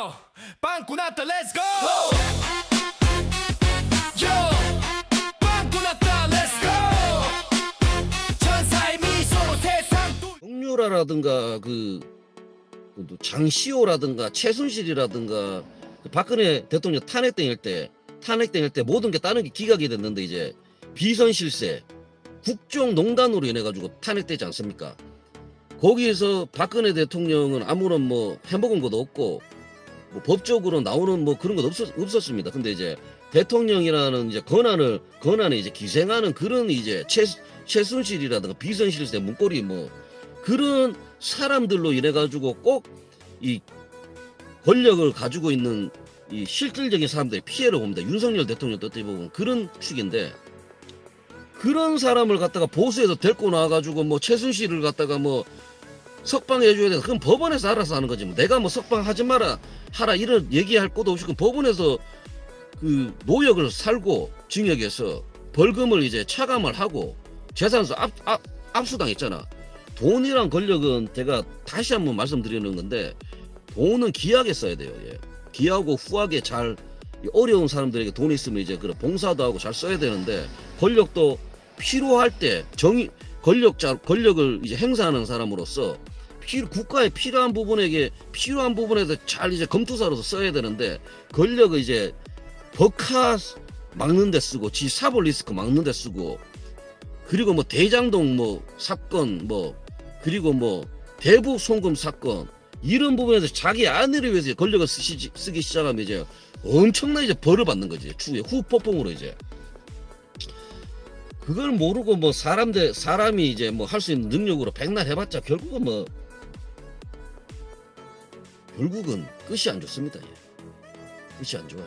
Yo, 빵꾸 났다, let's go! Yo, 빵꾸 났다, let's go! 천사의 미소로 세상 또 정유라라든가 그, 그또 장시호라든가 최순실이라든가 그 박근혜 대통령 탄핵 당일 때 탄핵 당일 때 모든 게 다른 게 기각이 됐는데 이제 비선 실세 국정농단으로 인해 가지고 탄핵되지 않습니까? 거기에서 박근혜 대통령은 아무런 뭐 해먹은 것도 없고 뭐 법적으로 나오는 뭐 그런 것 없었, 없었습니다. 근데 이제 대통령이라는 이제 권한을 권한에 이제 기생하는 그런 이제 최 최순실이라든가 비선실세 문고리 뭐 그런 사람들로 인해 가지고 꼭 이 권력을 가지고 있는 이 실질적인 사람들의 피해를 봅니다. 윤석열 대통령도 어떻게 보면 그런 축인데 그런 사람을 갖다가 보수에서 데리고 나와가지고 뭐 최순실을 갖다가 뭐 석방해 줘야 돼. 그건 법원에서 알아서 하는 거지. 뭐 내가 뭐 석방하지 마라 하라 이런 얘기할 것도 없이 그 법원에서 그 노역을 살고 징역에서 벌금을 이제 차감을 하고 재산서 압, 압, 압수당했잖아. 돈이랑 권력은 제가 다시 한번 말씀드리는 건데 돈은 귀하게 써야 돼요. 예. 귀하고 후하게 잘이 어려운 사람들에게 돈 있으면 이제 그런 봉사도 하고 잘 써야 되는데 권력도 필요할 때 정의 권력자 권력을 이제 행사하는 사람으로서 필 국가에 필요한 부분에게 필요한 부분에서 잘 이제 검투사로서 써야 되는데 권력을 이제 버카 막는 데 쓰고 지 사볼 리스크 막는 데 쓰고 그리고 뭐 대장동 뭐 사건 뭐 그리고 뭐 대북 송금 사건 이런 부분에서 자기 아내를 위해서 권력을 쓰시, 쓰기 시작하면 이제 엄청나게 이제 벌을 받는 거지. 추후에 후폭풍으로 이제 그걸 모르고 뭐 사람들 사람이 이제 뭐 할 수 있는 능력으로 백날 해봤자 결국은 뭐 결국은 끝이 안 좋습니다. 예. 끝이 안 좋아요.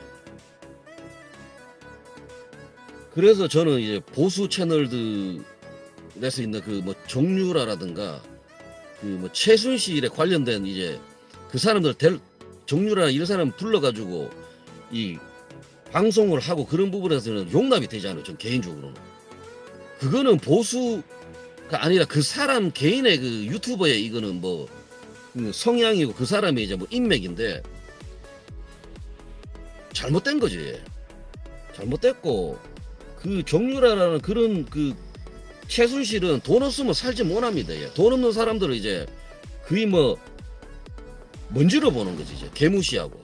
그래서 저는 이제 보수 채널들에서 있는 그 뭐 정유라라든가 그 뭐 최순실에 관련된 이제 그 사람들 델, 정유라 이런 사람 불러가지고 이 방송을 하고 그런 부분에서는 용납이 되지 않아요. 전 개인적으로는. 그거는 보수가 아니라 그 사람 개인의 그 유튜버의 이거는 뭐 음, 성향이고 그 사람의 이제 뭐 인맥인데 잘못된 거지. 잘못됐고 그 정유라라는 그런 그 최순실은 돈 없으면 살지 못합니다. 예. 돈 없는 사람들을 이제 거의 뭐 먼지로 보는 거지 이제 개무시하고.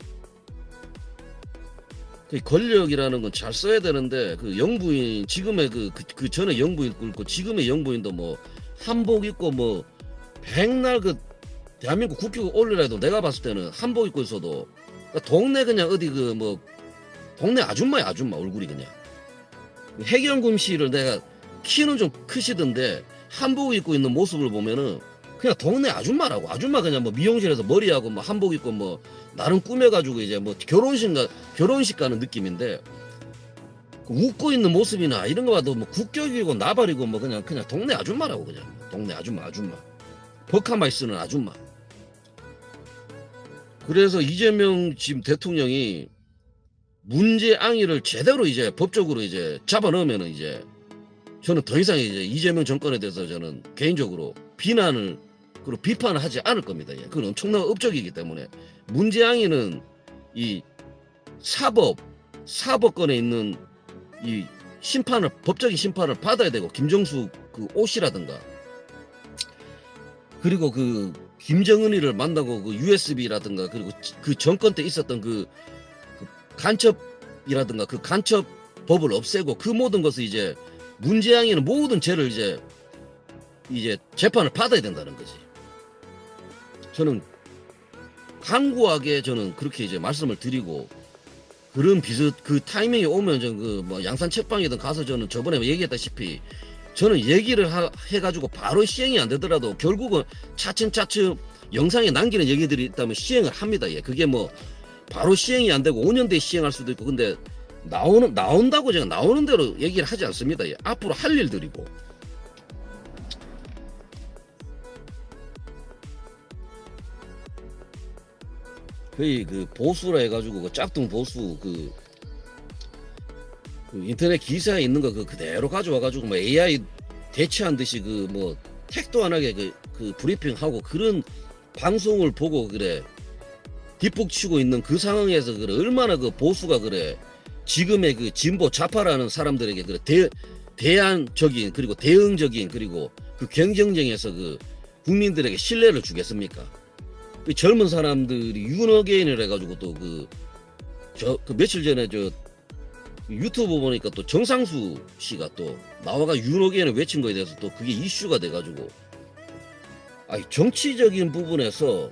그 권력이라는 건 잘 써야 되는데 그 영부인 지금의 그, 그, 그 전에 영부인 꿀고 지금의 영부인도 뭐 한복 입고 뭐 백날 그 대한민국 국기 올리라 해도 내가 봤을 때는 한복 입고 있어도 그러니까 동네 그냥 어디 그 뭐 동네 아줌마야 아줌마 얼굴이 그냥. 해경금 씨를 내가 키는 좀 크시던데 한복 입고 있는 모습을 보면은 그냥 동네 아줌마라고. 아줌마 그냥 뭐 미용실에서 머리하고 뭐 한복 입고 뭐 나름 꾸며가지고 이제 뭐 결혼식 가 결혼식 가는 느낌인데 그 웃고 있는 모습이나 이런 거 봐도 뭐 국격이고 나발이고 뭐 그냥 그냥 동네 아줌마라고 그냥. 동네 아줌마 아줌마. 버카마이 쓰는 아줌마. 그래서 이재명 지금 대통령이 문제 항의를 제대로 이제 법적으로 이제 잡아 넣으면은 이제 저는 더 이상 이제 이재명 정권에 대해서 저는 개인적으로 비난을 그리고 비판을 하지 않을 겁니다. 예. 그건 엄청난 업적이기 때문에 항의는 이 사법 사법권에 있는 이 심판을 법적인 심판을 받아야 되고 김정수 그 옷이라든가 그리고 그 김정은이를 만나고 그 USB라든가 그리고 그 정권 때 있었던 그, 그 간첩이라든가 그 간첩 법을 없애고 그 모든 것을 이제 문재양이는 모든 죄를 이제 이제 재판을 받아야 된다는 거지. 저는 강구하게 저는 그렇게 이제 말씀을 드리고 그런 비슷 그 타이밍이 오면 저그뭐 양산 책방이든 가서 저는 저번에 얘기했다시피 저는 얘기를 하, 해가지고 바로 시행이 안 되더라도 결국은 차츰차츰 영상에 남기는 얘기들이 있다면 시행을 합니다. 예. 그게 뭐 바로 시행이 안 되고 5년 뒤에 시행할 수도 있고 근데 나오는 나온다고 제가 나오는 대로 얘기를 하지 않습니다. 예. 앞으로 할 일들이고. 거의 그 보수라 해가지고 그 짝퉁 보수 그, 그 인터넷 기사에 있는 거 그 그대로 가져와가지고 뭐 AI 대체한 듯이 그 뭐 택도 안 하게 그, 그 브리핑하고 그런 방송을 보고 그래 뒷북치고 있는 그 상황에서 그래 얼마나 그 보수가 그래 지금의 그 진보 좌파라는 사람들에게 그래 대 대안적인 그리고 대응적인 그리고 그 경쟁력에서 그 국민들에게 신뢰를 주겠습니까? 그 젊은 사람들이 윤어게인을 해가지고 또그 저 그 며칠 전에 저 유튜브 보니까 또 정상수 씨가 또 나와가 윤어게인을 외친 거에 대해서 또 그게 이슈가 돼가지고 아니 정치적인 부분에서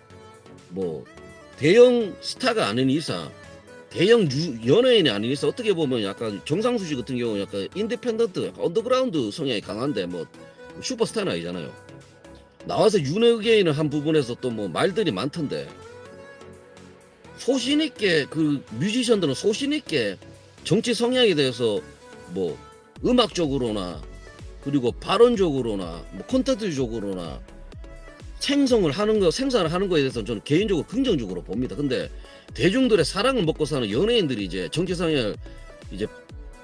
뭐 대형 스타가 아닌 이상 대형 유- 연예인이 아닌 이상 어떻게 보면 약간 정상수 씨 같은 경우 약간 인디펜던트 약간 언더그라운드 성향이 강한데 뭐 슈퍼스타는 아니잖아요. 나와서 윤회계인을 한 부분에서 또 뭐 말들이 많던데 소신 있게 그 뮤지션들은 소신 있게 정치 성향에 대해서 뭐 음악적으로나 그리고 발언적으로나 뭐 콘텐츠적으로나 생성을 하는 거 생산을 하는 거에 대해서 저는 개인적으로 긍정적으로 봅니다. 근데 대중들의 사랑을 먹고 사는 연예인들이 이제 정치 성향을 이제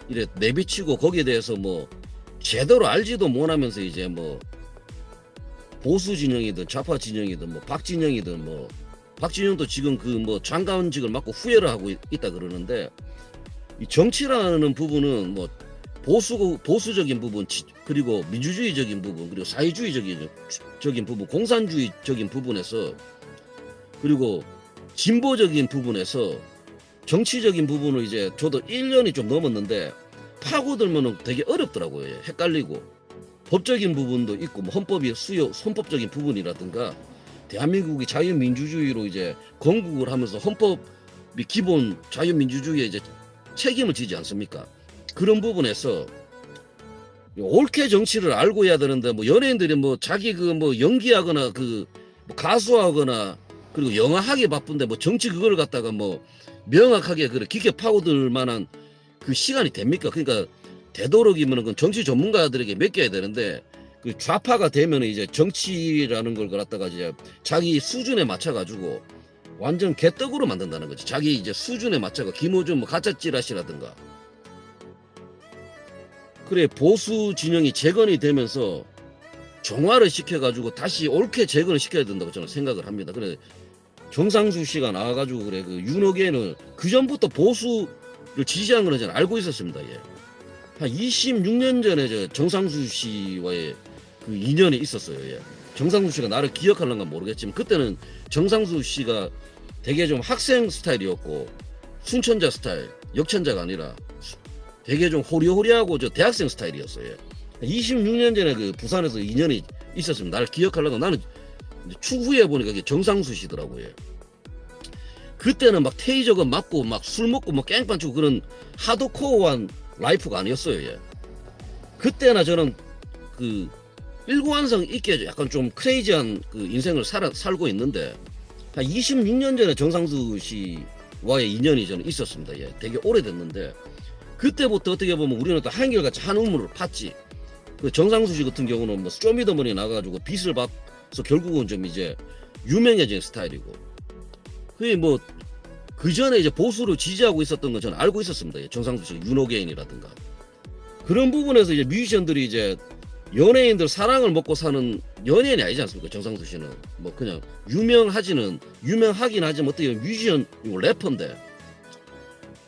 이래 내비치고 거기에 대해서 뭐 제대로 알지도 못하면서 이제 뭐 보수 진영이든 좌파 진영이든 뭐 박진영이든 뭐 박진영도 지금 그 뭐 장관직을 맡고 후회를 하고 있- 있다 그러는데 이 정치라는 부분은 뭐 보수 보수적인 부분 지- 그리고 민주주의적인 부분 그리고 사회주의적인 적인 부분 공산주의적인 부분에서 그리고 진보적인 부분에서 정치적인 부분을 이제 저도 1년이 좀 넘었는데 파고들면은 되게 어렵더라고요. 예, 헷갈리고 법적인 부분도 있고 뭐 헌법이 수요 헌법적인 부분이라든가 대한민국이 자유민주주의로 이제 건국을 하면서 헌법이 기본 자유민주주의에 이제 책임을 지지 않습니까? 그런 부분에서 옳게 정치를 알고 해야 되는데 뭐 연예인들이 뭐 자기 그 뭐 연기하거나 그뭐 가수하거나 그리고 영화하기 바쁜데 뭐 정치 그걸 갖다가 뭐 명확하게 그래 깊게 파고들 만한 그 시간이 됩니까? 그러니까 되도록이면은 그 정치 전문가들에게 맡겨야 되는데 그 좌파가 되면은 이제 정치라는 걸 갖다가 이제 자기 수준에 맞춰 가지고 완전 개떡으로 만든다는 거지. 자기 이제 수준에 맞춰가 김호준 뭐 가짜 찌라시라든가 그래 보수 진영이 재건이 되면서 정화를 시켜가지고 다시 옳게 재건을 시켜야 된다고 저는 생각을 합니다. 그래 정상수 씨가 나와가지고 그래 그 윤호계는 그 전부터 보수를 지지하는 거는 저는 알고 있었습니다. 예. 한 26년 전에 저 정상수 씨와의 그 인연이 있었어요. 예. 정상수 씨가 나를 기억하는가 모르겠지만 그때는 정상수 씨가 되게 좀 학생 스타일이었고 순천자 스타일, 역천자가 아니라 되게 좀 호리호리하고 저 대학생 스타일이었어요. 예. 26년 전에 그 부산에서 인연이 있었습니다. 나를 기억하려고 나는 추후에 보니까 이게 정상수 씨더라고요. 그때는 막 테이저건 맞고 막 술 먹고 뭐 깽판 치고 그런 하드코어한 라이프가 아니었어요. 예. 그때나 저는 그 일관성 있게 약간 좀 크레이지한 그 인생을 살아, 살고 있는데 한 26년 전에 정상수 씨와의 인연이 저는 있었습니다. 예. 되게 오래됐는데 그때부터 어떻게 보면 우리는 또 한결같이 한 우물을 팠지. 그 정상수 씨 같은 경우는 뭐 쇼미더머니 나가가지고 빚을 받아서 결국은 좀 이제 유명해진 스타일이고. 그게 뭐, 그 전에 이제 보수를 지지하고 있었던 건 저는 알고 있었습니다. 예, 정상수 씨, 윤호개인이라든가. 그런 부분에서 이제 뮤지션들이 이제 연예인들 사랑을 먹고 사는 연예인이 아니지 않습니까? 정상수 씨는. 뭐 그냥 유명하지는, 유명하긴 하지만 어떻게 뮤지션, 이거 래퍼인데.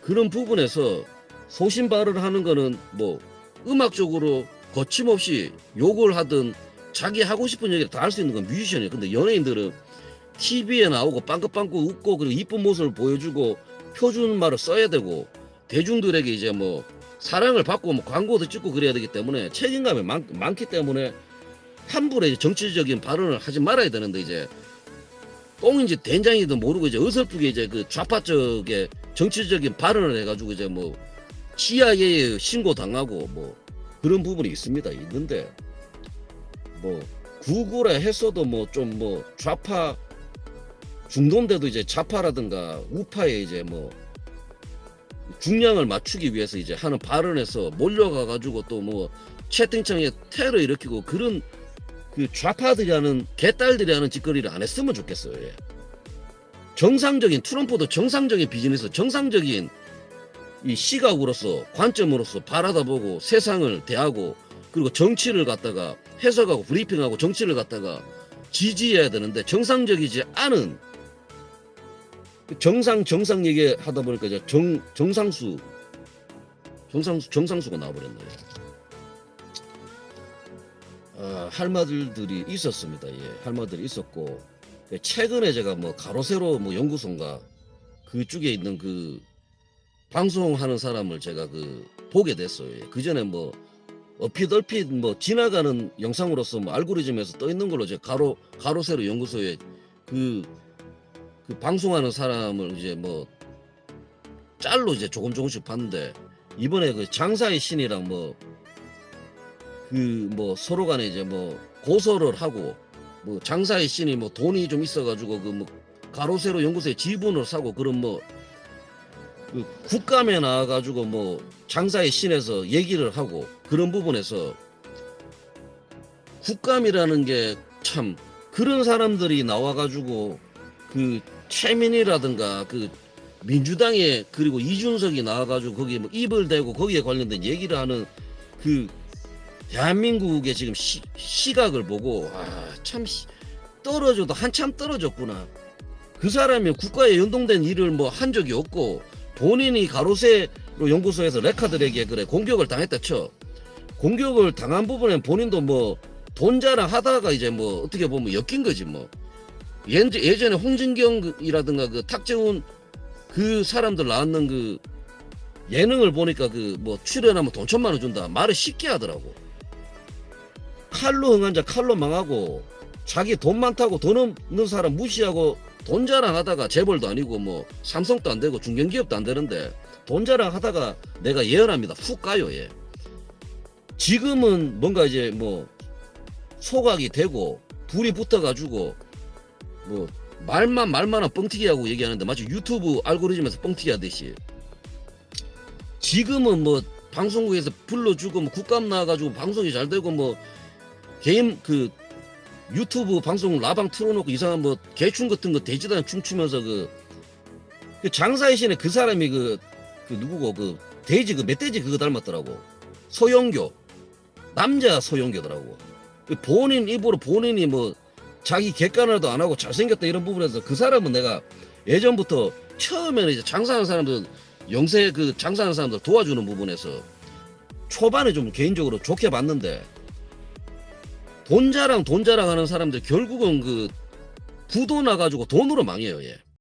그런 부분에서 소신 발언을 하는 거는 뭐 음악적으로 거침없이 욕을 하든 자기 하고 싶은 얘기를 다 할 수 있는 건 뮤지션이에요. 근데 연예인들은 TV에 나오고 빵긋빵긋 웃고 그리고 이쁜 모습을 보여주고 표준 말을 써야 되고 대중들에게 이제 뭐 사랑을 받고 뭐 광고도 찍고 그래야 되기 때문에 책임감이 많, 많기 때문에 함부로 이제 정치적인 발언을 하지 말아야 되는데 이제 똥인지 된장이든 모르고 이제 어설프게 이제 그 좌파 쪽에 정치적인 발언을 해가지고 이제 뭐 CIA에 신고 당하고 뭐 그런 부분이 있습니다. 있는데 뭐 구구라 했어도 뭐 좀뭐 좌파 중도인데도 이제 좌파라든가 우파에 이제 뭐 중량을 맞추기 위해서 이제 하는 발언에서 몰려가 가지고 또 뭐 채팅창에 테러 일으키고 그런 그 좌파들이 하는 개딸들이 하는 짓거리를 안 했으면 좋겠어요. 예. 정상적인 트럼프도 정상적인 비즈니스, 정상적인 이 시각으로서 관점으로서 바라다 보고 세상을 대하고 그리고 정치를 갖다가 해석하고 브리핑하고 정치를 갖다가 지지해야 되는데 정상적이지 않은 그 정상 정상 얘기 하다 보니까 이제 정 정상수 정상수 정상수가 나와버렸네요. 아, 할마들들이 있었습니다. 예, 할마들이 있었고 그 최근에 제가 뭐 가로세로 뭐 연구소인가 그쪽에 있는 그 방송하는 사람을 제가 그 보게 됐어요. 그 전에 뭐 얼핏 얼핏 뭐 지나가는 영상으로서 뭐 알고리즘에서 떠 있는 걸로 제가 가로 가로세로 연구소에 그, 그 방송하는 사람을 이제 뭐 짤로 이제 조금 조금씩 봤는데 이번에 그 장사의 신이랑 뭐 그 뭐 서로 간에 이제 뭐 고소를 하고 뭐 장사의 신이 뭐 돈이 좀 있어가지고 그 뭐 가로세로 연구소에 지분을 사고 그런 뭐 그 국감에 나와가지고 뭐 장사의 신에서 얘기를 하고 그런 부분에서 국감이라는 게 참 그런 사람들이 나와가지고 그 최민희라든가 그 민주당에 그리고 이준석이 나와가지고 거기에 뭐 입을 대고 거기에 관련된 얘기를 하는 그 대한민국의 지금 시, 시각을 보고 아참 떨어져도 한참 떨어졌구나. 그 사람이 국가에 연동된 일을 뭐 한 적이 없고 본인이 가로세로 연구소에서 레카들에게 그래 공격을 당했다 쳐. 공격을 당한 부분엔 본인도 뭐 돈 자랑 하다가 이제 뭐 어떻게 보면 엮인 거지 뭐. 예- 예전에 홍진경이라든가 그 탁재훈 그 사람들 나왔는 그 예능을 보니까 그 뭐 출연하면 돈 천만 원 준다 말을 쉽게 하더라고. 칼로 흥한 자 칼로 망하고 자기 돈 많다고 돈 없는 사람 무시하고 돈 자랑하다가 재벌도 아니고 뭐 삼성도 안 되고 중견기업도 안 되는데 돈 자랑하다가 내가 예언합니다 훅 가요 예. 지금은 뭔가 이제 뭐 소각이 되고 불이 붙어가지고 뭐 말만 말만한 뻥튀기 하고 얘기하는데 마치 유튜브 알고리즘에서 뻥튀기 하듯이. 지금은 뭐 방송국에서 불러주고 뭐 국감 나와가지고 방송이 잘 되고 뭐 개인 그 유튜브 방송 라방 틀어놓고 이상한 뭐 개춤 같은 거 돼지단 춤추면서 그, 그 장사의 신에 그 사람이 그, 그 누구고 그 돼지 그 멧돼지 그거 닮았더라고. 소영교. 남자 소영교더라고. 그 본인 입으로 본인이 뭐 자기 객관화도 안 하고 잘생겼다 이런 부분에서 그 사람은 내가 예전부터 처음에는 이제 장사하는 사람들 영세 그 장사하는 사람들 도와주는 부분에서 초반에 좀 개인적으로 좋게 봤는데 돈 자랑 돈 자랑하는 사람들 결국은 그 부도 나가지고 돈으로 망해요. 예.